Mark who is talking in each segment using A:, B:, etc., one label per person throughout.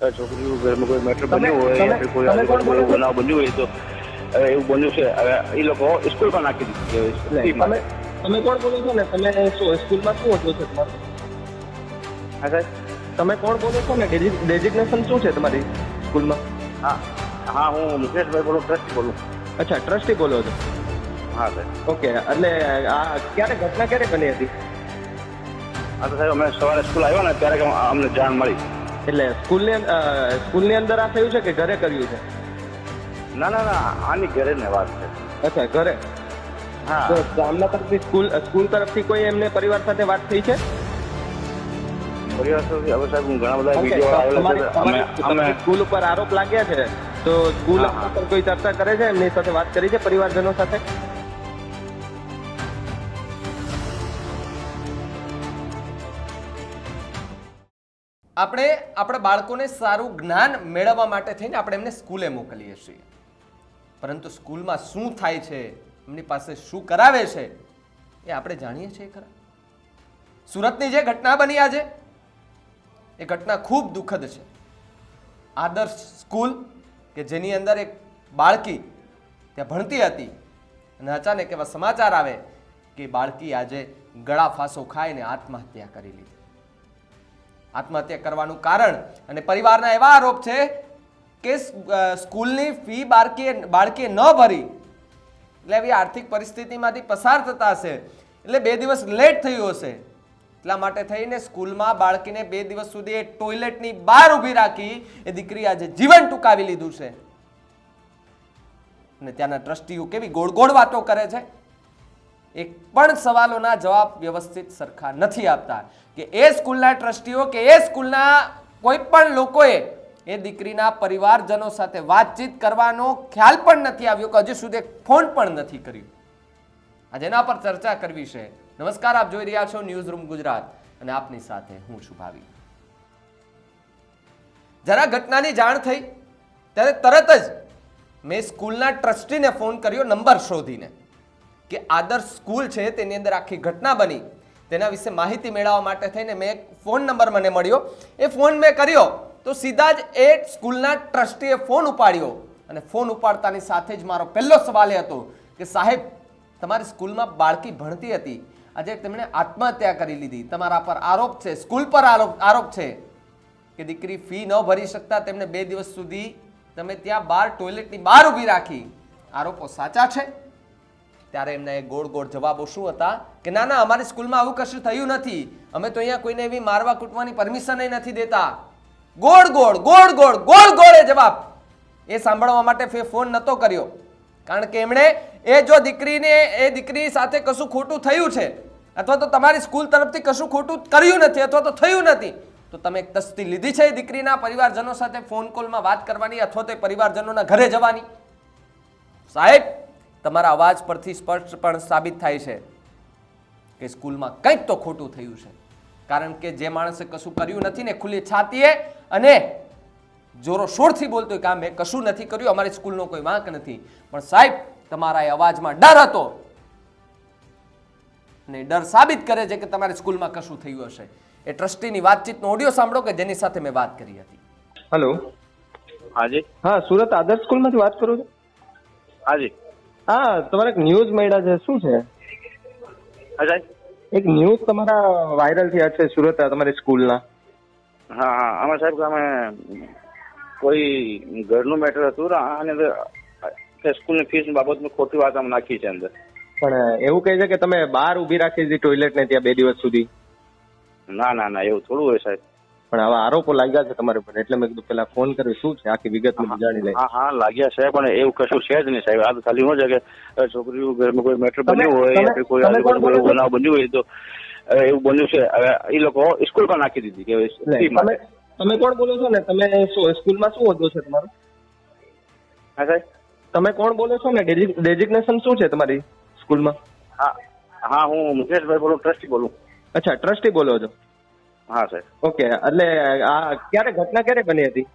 A: છોકરીઓ ઘરમાં કોઈ મેટર બન્યું હોય યા કોઈ
B: છો?
A: બનાવ બન્યું હોય તો હવે એવું બન્યું છે. હવે એ લોકો સ્કૂલમાં નાખી દીધી છે
B: તમે તમે કોણ બોલો છો ને? તમે શું સ્કૂલમાં શું હોદ્દો છે તમારો
A: હા સાહેબ.
B: તમે કોણ બોલો છો ને? ડેઝિગ્નેશન શું છે તમારી સ્કૂલમાં
A: હા હા હું મુકેશભાઈ બોલું ટ્રસ્ટી બોલું.
B: અચ્છા ટ્રસ્ટી બોલો છો?
A: હા સાહેબ.
B: ઓકે એટલે આ ક્યારે ઘટના ક્યારે બની હતી?
A: હા તો સાહેબ અમે સવારે સ્કૂલ આવ્યા ને ત્યારે અમને જાણ મળી.
B: એટલે સ્કૂલની સ્કૂલની અંદર આ થયું છે કે ઘરે કર્યું છે?
A: ના ના ના આની ઘરે ને વાત છે.
B: અચ્છા ઘરે?
A: હા.
B: તો ગામના તરફથી સ્કૂલ સ્કૂલ તરફથી કોઈ એમને પરિવાર સાથે વાત થઈ છે?
A: પરિવાર સાથે હવે સાહેબ હું ઘણા બધા વીડિયો આવેલા છે અમે
B: તમારી-
A: અમે
B: તમારી સ્કૂલ ઉપર આરોપ લાગ્યા છે તો સ્કૂલ. કોઈ ચર્ચા કરે છે? એમની સાથે વાત કરી છે પરિવારજનો સાથે?
C: આપણે આપણા બાળકોને સારું જ્ઞાન મેળવવા માટે થઈને આપણે એમને સ્કૂલે મોકલીએ છીએ. પરંતુ સ્કૂલમાં શું થાય છે, એમની પાસે શું કરાવે છે, એ આપણે જાણીએ છીએ ખરા. સુરતની જે ઘટના બની આજે, એ ઘટના ખૂબ દુઃખદ છે. આદર્શ સ્કૂલ કે જેની અંદર એક બાળકી ત્યાં ભણતી હતી અને અચાનક એવા સમાચાર આવે કે બાળકી આજે ગળા ફાંસો ખાઈને આત્મહત્યા કરી લીધી. આત્મહત્યા કરવાનું કારણ. અને પરિવારના એવા આરોપ છે કે સ્કૂલની ફી બાળકીએ બાળકીએ ન ભરી. એટલે એવી આર્થિક પરિસ્થિતિમાંથી પસાર થતા હશે. એટલે બે દિવસ લેટ થયું હશે. એટલા માટે થઈને સ્કૂલમાં બાળકીને બે દિવસ સુધી એ ટોયલેટની બહાર ઊભી રાખી એ દીકરી આજે જીવન ટૂંકાવી લીધું છે. અને ત્યાંના ટ્રસ્ટીઓ કેવી ગોળ ગોળ વાતો કરે છે. એક પણ સવાલોના જવાબ વ્યવસ્થિત સરખા નથી આપતા કે એ સ્કૂલના ટ્રસ્ટીઓ કે એ સ્કૂલના કોઈ પણ લોકોએ એ દીકરીના પરિવારજનો સાથે વાતચીત કરવાનો ખ્યાલ પણ નથી આવ્યો કે હજી સુધી ફોન પણ નથી કર્યો. આજે એના પર ચર્ચા કરવી છે. નમસ્કાર, આપ જોઈ રહ્યા છો ન્યૂઝ રૂમ ગુજરાત અને આપની સાથે હું છું ભાવી. જરા ઘટનાની જાણ થઈ, ત્યારે તરત જ મેં સ્કૂલના ટ્રસ્ટીને ફોન કર્યો, નંબર શોધીને. કે આદર્શ સ્કૂલ છે, તેની અંદર આખી ઘટના બની. તેના વિશે માહિતી મેળવવા માટે થઈને મેં એક ફોન નંબર મને મળ્યો. એ ફોન મેં કર્યો તો સીધા જ એ સ્કૂલના ટ્રસ્ટીએ ફોન ઉપાડ્યો. અને ફોન ઉપાડતાની સાથે જ મારો પહેલો સવાલ એ હતો કે, સાહેબ, તમારી સ્કૂલમાં બાળકી ભણતી હતી. આજે તેમણે આત્મહત્યા કરી લીધી. તમારા પર આરોપ છે, સ્કૂલ પર આરોપ આરોપ છે કે દીકરી ફી ન ભરી શકતા તેમને બે દિવસ સુધી તમે ત્યાં બહાર ટોયલેટની બહાર ઊભી રાખી. આરોપો સાચા છે? ત્યારે એમના એ ગોળ ગોળ જવાબો શું હતા કે ના ના, અમારી સ્કૂલમાં આવું કશું થયું નથી. અમે તો અહીંયા કોઈને એવી મારવા કૂટવાની પરમિશન નથી દેતા. ગોળ ગોળ ગોળ ગોળ ગોળ ગોળ એ જવાબ. એ સાંભળવા માટે ફે ફોન નતો કર્યો. કારણ કે એમણે એ જો દીકરીને, એ દીકરી સાથે કશું ખોટું થયું છે, અથવા તો તમારી સ્કૂલ તરફથી કશું ખોટું કર્યું નથી, અથવા તો થયું નથી, તો તમે એક તસ્તી લીધી છે એ દીકરીના પરિવારજનો સાથે ફોન કોલમાં વાત કરવાની, અથવા તો પરિવારજનોના ઘરે જવાની. સાહેબ તમારા અવાજ પરથી સ્પષ્ટ પણ સાબિત થાય છે કે સ્કૂલમાં કંઈક તો ખોટું થયું છે. કારણ કે જે માણસે કશું કર્યું નથી ને ખુલ્લી છાતીએ અને જોરો શોરથી બોલતો કે આ મેં કશું નથી કર્યું અમારી સ્કૂલનો કોઈ વાંક નથી. પણ સાહેબ તમારા એ અવાજમાં ડર હતો. ને ડર સાબિત કરે છે કે તમારી સ્કૂલમાં કશું થયું હશે. એ ટ્રસ્ટીની વાતચીતનો ઓડિયો સાંભળો કે જેની સાથે મેં વાત કરી હતી.
B: હલો.
A: હાજી.
B: હા સુરત આદર્શ સ્કૂલમાંથી વાત કરું છું?
A: હાજી.
B: હા તમારે ન્યૂઝ મળ્યા છે. શું છે?
A: સાહેબ
B: એક ન્યૂઝ તમારા વાયરલ થયા છે સુરત તમારી સ્કૂલના
A: હા હા. આમાં સાહેબ અમે કોઈ ઘરનું મેટર હતું અને સ્કૂલની ફીસ બાબતમાં ખોટી વાત આમ નાખી છે અંદર.
B: પણ એવું કહે છે કે તમે બહાર ઊભી રાખી હતી ટોયલેટ ને ત્યાં બે દિવસ સુધી?
A: ના ના ના. એવું થોડું હોય સાહેબ.
B: પણ આવા આરોપો લાગ્યા છે તમારી પર એટલે મેં કીધું પેલા ફોન કરી શું છે? આખી વિગત મને જાણી લઈ
A: હા હા લાગ્યા છે પણ એવું કશું છે જ નહીં સાહેબ. આ તો ખાલી શું છે કે છોકરીઓ ઘરમાં કોઈ મેટર બન્યું હોય કોઈ
B: તમે કોણ બોલો
A: આજુબાજુ
B: છો?
A: બનાવ બન્યું હોય તો એવું બન્યું છે. હવે એ લોકો સ્કૂલમાં નાખી દીધી કે
B: તમે કોણ બોલો છો ને? તમે શું સ્કૂલમાં શું હોદ્દો છે તમારો?
A: હા સાહેબ?
B: તમે કોણ બોલો છો ને? ડેઝિગ્નેશન શું છે તમારી સ્કૂલમાં
A: હા હા હું મુકેશભાઈ બોલું ટ્રસ્ટી બોલું.
B: અચ્છા ટ્રસ્ટી બોલો છો.
A: હા સાહેબ.
B: ઓકે એટલે આ ક્યારે ઘટના ક્યારે બની હતી?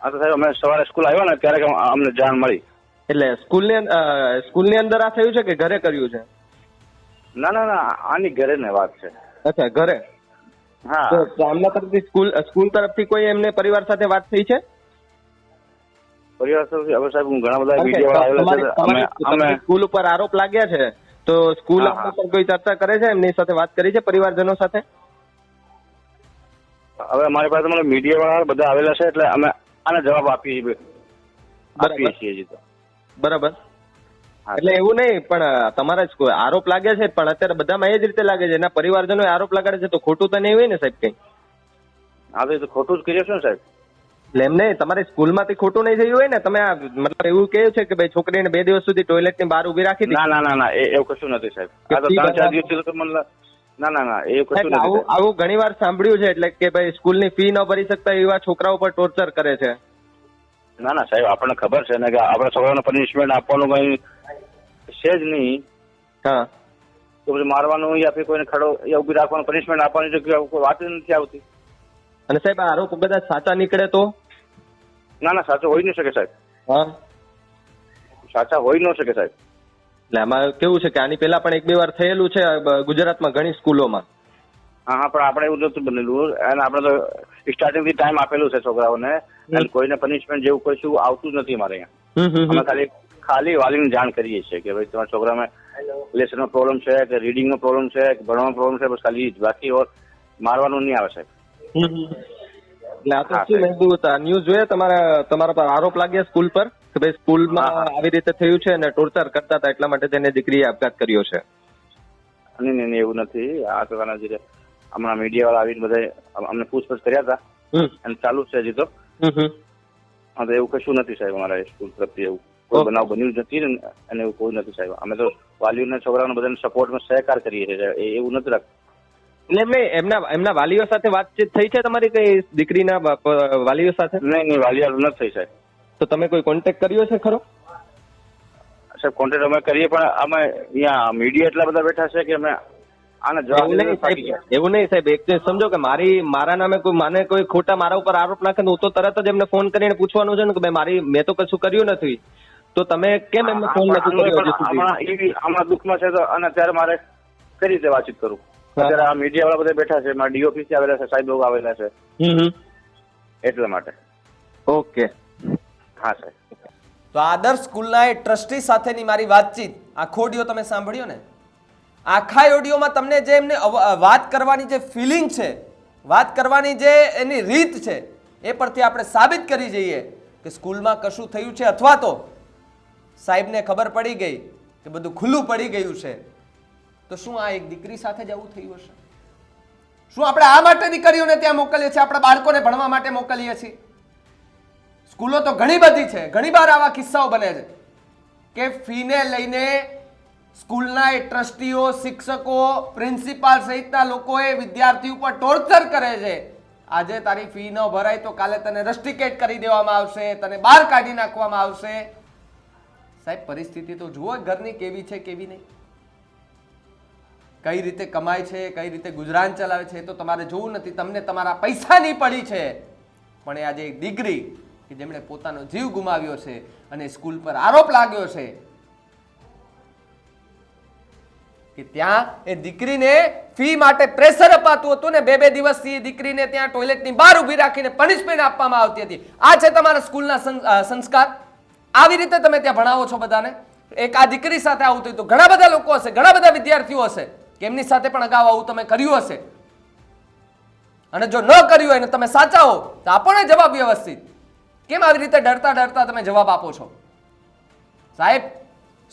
A: હા તો સાહેબ અમે સવારે સ્કૂલ આવ્યા ને ત્યારે અમને જાણ મળી.
B: એટલે સ્કૂલની સ્કૂલની અંદર આ થયું છે કે ઘરે કર્યું છે?
A: ના ના ના આની ઘરે ને વાત છે.
B: અચ્છા ઘરે?
A: હા.
B: તો તરફથી સ્કૂલ સ્કૂલ તરફથી કોઈ એમને પરિવાર સાથે વાત થઈ છે?
A: પરિવાર સાથે હવે સાહેબ હું ઘણા બધા વીડિયો આવેલા છે અમે અમે
B: સ્કૂલ ઉપર આરોપ લાગ્યા છે તો સ્કૂલ પર કોઈ ચર્ચા કરે છે એમની સાથે વાત કરી છે પરિવારજનો સાથે?
A: હવે અમારી પાસે મને મીડિયા વાળા બધા આવેલા છે એટલે અમે આને જવાબ આપીએ આપીએ છીએ તો.
B: બરાબર. એટલે એવું નહીં પણ તમારા જ આરોપ લાગે છે પણ અત્યારે બધામાં એ જ રીતે લાગે છે. એના પરિવારજનો આરોપ લગાડે છે તો ખોટું તો નહીં હોય ને સાહેબ કઈ?
A: હા તો ખોટું જ કર્યું છે ને સાહેબ.
B: એટલે એમ નહીં તમારી સ્કૂલમાંથી ખોટું નહીં થયું હોય ને તમે મતલબ એવું કહ્યું છે કે ભાઈ છોકરીને બે દિવસ સુધી ટોયલેટની બહાર ઊભી રાખી
A: ના
B: દીધી
A: ના ના ના એવું કશું નથી સાહેબ. આ તો ત્રણ ચાર દિવસ મને ના ના ના એ કશું
B: આવું આવું ઘણી વાર સાંભળ્યું છે એટલે કે ભાઈ સ્કૂલની ફી ન ભરી શકતા એવા છોકરાઓ ઉપર ટોર્ચર કરે છે.
A: ના ના સાહેબ આપણને ખબર છે ને કે આપણા છોકરાઓને પનિશમેન્ટ આપવાનું કઈ છે જ નહીં.
B: હા.
A: તો પછી મારવાનું યા ફિર કોઈને ખડો યા ઊભી રાખવાનું પનિશમેન્ટ આપવાની કોઈ વાત જ નથી આવતી?
B: અને સાહેબ આ આરોપ કદાચ સાચા નીકળે તો?
A: ના ના સાચો હોઈ ન શકે સાહેબ.
B: હા.
A: સાચા હોઈ ન શકે સાહેબ.
B: એટલે આમાં કેવું છે કે આની પહેલા પણ એક બે વાર થયેલું છે ગુજરાતમાં ઘણી સ્કૂલોમાં.
A: હા હા પણ આપણે એવું નતું બનેલું. અને આપણે તો સ્ટાર્ટિંગથી ટાઈમ આપેલું છે છોકરાઓને. અને કોઈને પનિશમેન્ટ જેવું કશું આવતું જ નથી મારે અહીંયા. ખાલી ખાલી વાલીને જાણ કરીએ છીએ કે ભાઈ તમારા છોકરામાં લેસનનો પ્રોબ્લેમ છે કે રીડિંગનો પ્રોબ્લેમ છે કે ભણવાનો પ્રોબ્લેમ છે બસ ખાલી બાકી ઓર મારવાનું નહીં આવે સાહેબ.
B: એટલે આ તો શું મેં ન્યૂઝ જોયા તમારા તમારા પર આરોપ લાગ્યા સ્કૂલ પર? કે ભાઈ સ્કૂલમાં. આવી રીતે થયું છે અને ટોર્ચર કરતા હતા એટલા માટે તેને દીકરીએ આપઘાત કર્યો છે?
A: નહીં નહીં એવું નથી. આ પ્રકારના જે હમણાં મીડિયા વાળા આવીને બધા અમને પૂછપરછ કર્યા હતા. અને ચાલુ છે હજી તો. હા તો એવું કશું નથી સાહેબ અમારા સ્કૂલ તરફથી એવું. કોઈ બનાવ બન્યું જ નથી અને એવું કોઈ નથી સાહેબ. અમે તો વાલીઓના છોકરાઓને બધાને સપોર્ટમાં સહકાર કરીએ છીએ એવું નથી રાખતું
B: એટલે મેં એમના એમના વાલીઓ સાથે વાતચીત થઈ છે તમારી કઈ દીકરીના વાલીઓ સાથે?
A: નહીં નહીં વાલીઓ નથી થઈ સાહેબ.
B: તો તમે કોઈ કોન્ટેક્ટ કર્યો છે ખરો?
A: સાહેબ કોન્ટેક્ટ અમે કરીએ પણ અમે અહીંયા મીડિયા એટલા બધા બેઠા છે કે અમે આને જવાબ
B: એવું નહીં સાહેબ એવું નહીં સાહેબ એક સમજો કે મારી મારા નામે કોઈ માને કોઈ ખોટા મારા ઉપર આરોપ નાખે હું તો તરત જ એમને ફોન કરીને પૂછવાનું છે ને કે ભાઈ મારી મેં તો કશું કર્યું નથી. તો તમે કેમ એમને ફોન નથી કર્યો
A: હમણાં દુઃખમાં છે તો અને અત્યારે મારે કઈ રીતે વાતચીત કરું? અત્યારે આ મીડિયા વાળા બધા બેઠા છે મારા ડીઓફિસ આવેલા છે સાહેબ લોકો આવેલા છે. એટલા માટે.
B: ઓકે.
C: તો આદર્શ સ્કૂલના એ ટ્રસ્ટી સાથેની મારી વાતચીત આખો ઓડિયો તમે સાંભળ્યો ને? આખા ઓડિયોમાં તમને જે એમને વાત કરવાની જે ફિલિંગ છે, વાત કરવાની જે એની રીત છે, એ પરથી આપણે સાબિત કરી જઈએ કે સ્કૂલમાં કશું થયું છે અથવા તો સાહેબને ખબર પડી ગઈ કે બધું ખુલ્લું પડી ગયું છે. તો શું આ એક દીકરી સાથે જ આવું થયું હશે? શું આપણે આ માટે દીકરીઓને ત્યાં મોકલીએ છીએ? આપણા બાળકોને ભણવા માટે મોકલીએ છીએ? સ્કૂલો તો ઘણી બધી છે. ઘણી વાર આવા કિસ્સાઓ બને છે કે ફીને લઈને સ્કૂલના એ ટ્રસ્ટીઓ, શિક્ષકો, પ્રિન્સિપાલ સહિતના લોકોએ વિદ્યાર્થી ઉપર ટોર્ચર કરે છે. આજે તારી ફી ન ભરાય તો કાલે તને રસ્ટિકેટ કરી દેવામાં આવશે, તને બહાર કાઢી નાખવામાં આવશે. સાહેબ, પરિસ્થિતિ તો જુઓ ઘરની કેવી છે, કેવી નહીં. કઈ રીતે કમાય છે, કઈ રીતે ગુજરાન ચલાવે છે તો તમારે જોવું નથી. તમને તમારા પૈસાની પડી છે. પણ એ આજે એક દીકરી કે જેમણે પોતાનો જીવ ગુમાવ્યો છે અને સ્કૂલ પર આરોપ લાગ્યો છે કે ત્યાં એ દીકરીને ફી માટે પ્રેશર અપાતું હતું ને બે બે દિવસથી એ દીકરીને ત્યાં ટોયલેટની બહાર ઊભી રાખીને પનિશમેન્ટ આપવામાં આવતી હતી. આ છે તમારા સ્કૂલના સંસ્કાર. આવી રીતે તમે ત્યાં ભણાવો છો બધાને? એક આ દીકરી સાથે આવું થયું તો ઘણા બધા લોકો હશે, ઘણા બધા વિદ્યાર્થીઓ હશે કે એમની સાથે પણ અગાઉ આવું તમે કર્યું હશે. અને જો ન કર્યું હોય ને તમે સાચા હો, તો આપો ને જવાબ વ્યવસ્થિત. કેમ આવી રીતે ડરતા ડરતા તમે જવાબ આપો છો? સાહેબ,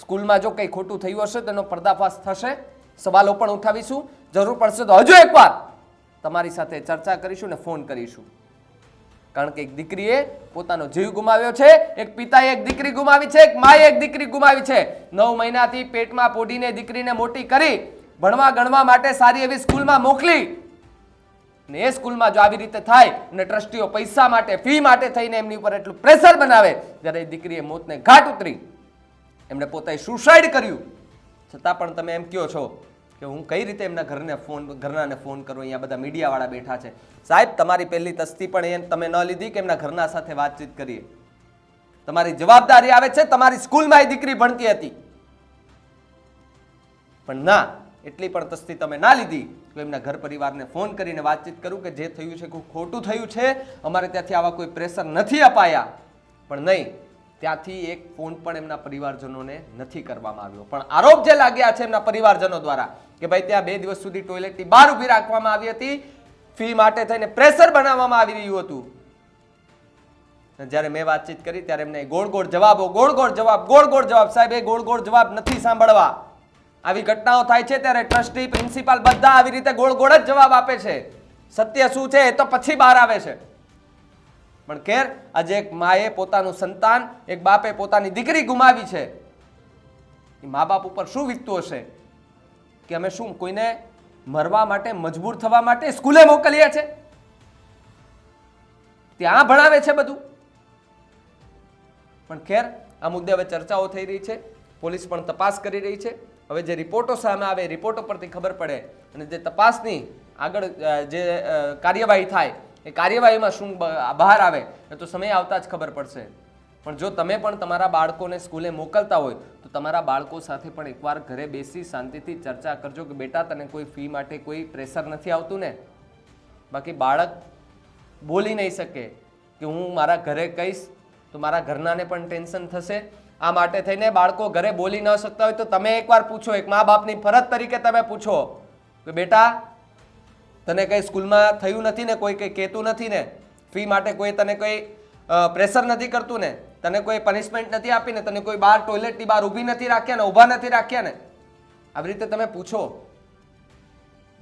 C: સ્કૂલમાં જો કંઈ ખોટું થયું હશે, તેનો પર્દાફાશ થશે. સવાલો પણ ઉઠાવીશું. જરૂર પડશે તો હજુ એકવાર તમારી સાથે ચર્ચા કરીશું ને ફોન કરીશું. કારણ કે એક દીકરીએ પોતાનો જીવ ગુમાવ્યો છે. એક પિતાએ એક દીકરી ગુમાવી છે. એક માએ એક દીકરી ગુમાવી છે. નવ મહિનાથી પેટમાં પોડીને દીકરીને મોટી કરી ભણવા ગણવા માટે સારી એવી સ્કૂલમાં મોકલી. ને એ સ્કૂલમાં જો આવી રીતે થાય અને ટ્રસ્ટીઓ પૈસા માટે, ફી માટે થઈને એમની ઉપર એટલું પ્રેશર બનાવે જ્યારે એ દીકરીએ મોતને ઘાટ ઉતરી. એમણે પોતે સુસાઇડ કર્યું. છતાં પણ તમે એમ કહો છો કે હું કઈ રીતે એમના ઘરને ફોન, ઘરનાને ફોન કરું? અહીંયા બધા મીડિયાવાળા બેઠા છે. સાહેબ, તમારી પહેલી તસ્તી પણ એ તમે ન લીધી કે એમના ઘરના સાથે વાતચીત કરીએ? તમારી જવાબદારી આવે છે, તમારી સ્કૂલમાં એ દીકરી ભણતી હતી. પણ ના, એટલી પણ તસ્તી તમે ના લીધી. તો એમના ઘર પરિવારને ફોન કરીને વાતચીત કરું કે જે થયું છે, કોઈ ખોટું થયું છે, અમારે ત્યાંથી આવા કોઈ પ્રેશર નથી અપાયા. પણ નહીં, ત્યાંથી એક ફોન પણ એમના પરિવારજનોને નથી કરવામાં આવ્યો. પણ આરોપ જે લાગ્યા છે એમના પરિવારજનો દ્વારા કે ભાઈ ત્યાં બે દિવસ સુધી ટોયલેટની બહાર ઊભી રાખવામાં આવી હતી, ફી માટે થઈને પ્રેશર બનાવવામાં આવી રહ્યું હતું. જ્યારે મેં વાતચીત કરી ત્યારે એમને ગોળ ગોળ જવાબો ગોળ ગોળ જવાબ ગોળ ગોળ જવાબ, સાહેબ, એ ગોળ ગોળ જવાબ નથી સાંભળવા. આવી ઘટનાઓ થાય છે ત્યારે ટ્રસ્ટી, પ્રિન્સિપાલ બધા આવી રીતે ગોળ ગોળ જ જવાબ આપે છે. સત્ય શું છે એ તો પછી બહાર આવે છે. પણ ખેર, આજે એક માએ પોતાનું સંતાન, એક બાપે પોતાની દીકરી ગુમાવી છે. એ મા બાપ ઉપર શું વીતતું હશે? કે અમે શું કોઈને મરવા માટે, મજબૂર થવા માટે સ્કૂલે મોકલીએ છે? ત્યાં ભણાવે છે બધું. પણ ખેર, આ મુદ્દે હવે ચર્ચાઓ થઈ રહી છે. પોલીસ પણ તપાસ કરી રહી છે. હવે જે રિપોર્ટો સામે આવે રિપોર્ટો પરથી ખબર પડે. અને જે તપાસની આગળ જે કાર્યવાહી થાય, એ કાર્યવાહીમાં શું બહાર આવે, એ તો સમય આવતા જ ખબર પડશે. પણ જો તમે પણ તમારા બાળકોને સ્કૂલે મોકલતા હોય, તો તમારા બાળકો સાથે પણ એકવાર ઘરે બેસી શાંતિથી ચર્ચા કરજો કે બેટા, તને કોઈ ફી માટે કોઈ પ્રેશર નથી આવતું ને? બાકી બાળક બોલી નહીં શકે કે હું મારા ઘરે કહીશ, તો મારા ઘરનાને પણ ટેન્શન થશે. આ માટે થઈને બાળકો ઘરે બોલી ન શકતા હોય તો તમે એકવાર પૂછો, એક મા બાપની ફરજ તરીકે તમે પૂછો કે બેટા, તને કંઈ સ્કૂલમાં થયું નથી ને, કોઈ કંઈ કહેતું નથી ને? ફી માટે કોઈ તને કોઈ પ્રેશર નથી કરતું ને? તને કોઈ પનિશમેન્ટ નથી આપી ને? તને કોઈ બહાર ટોયલેટની બહાર ઊભી નથી રાખ્યા ને, ઊભા નથી રાખ્યા ને? આવી રીતે તમે પૂછો.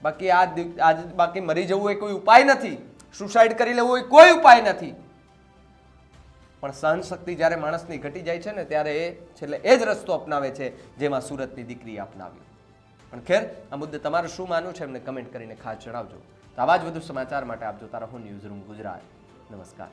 C: બાકી આ આજ બાકી મરી જવું એ કોઈ ઉપાય નથી. સુસાઇડ કરી લેવું એ કોઈ ઉપાય નથી. પણ સહનશક્તિ જ્યારે માણસની ઘટી જાય છે ને, ત્યારે એ છેલ્લે એ જ રસ્તો અપનાવે છે જેમાં સુરતની દીકરી અપનાવી. પણ ખેર, આ મુદ્દે તમારું શું માનવું છે એમને કમેન્ટ કરીને ખાસ જણાવજો. તો આવા જ વધુ સમાચાર માટે આપજો તારા હું ન્યૂઝ રૂમ ગુજરાત. નમસ્કાર.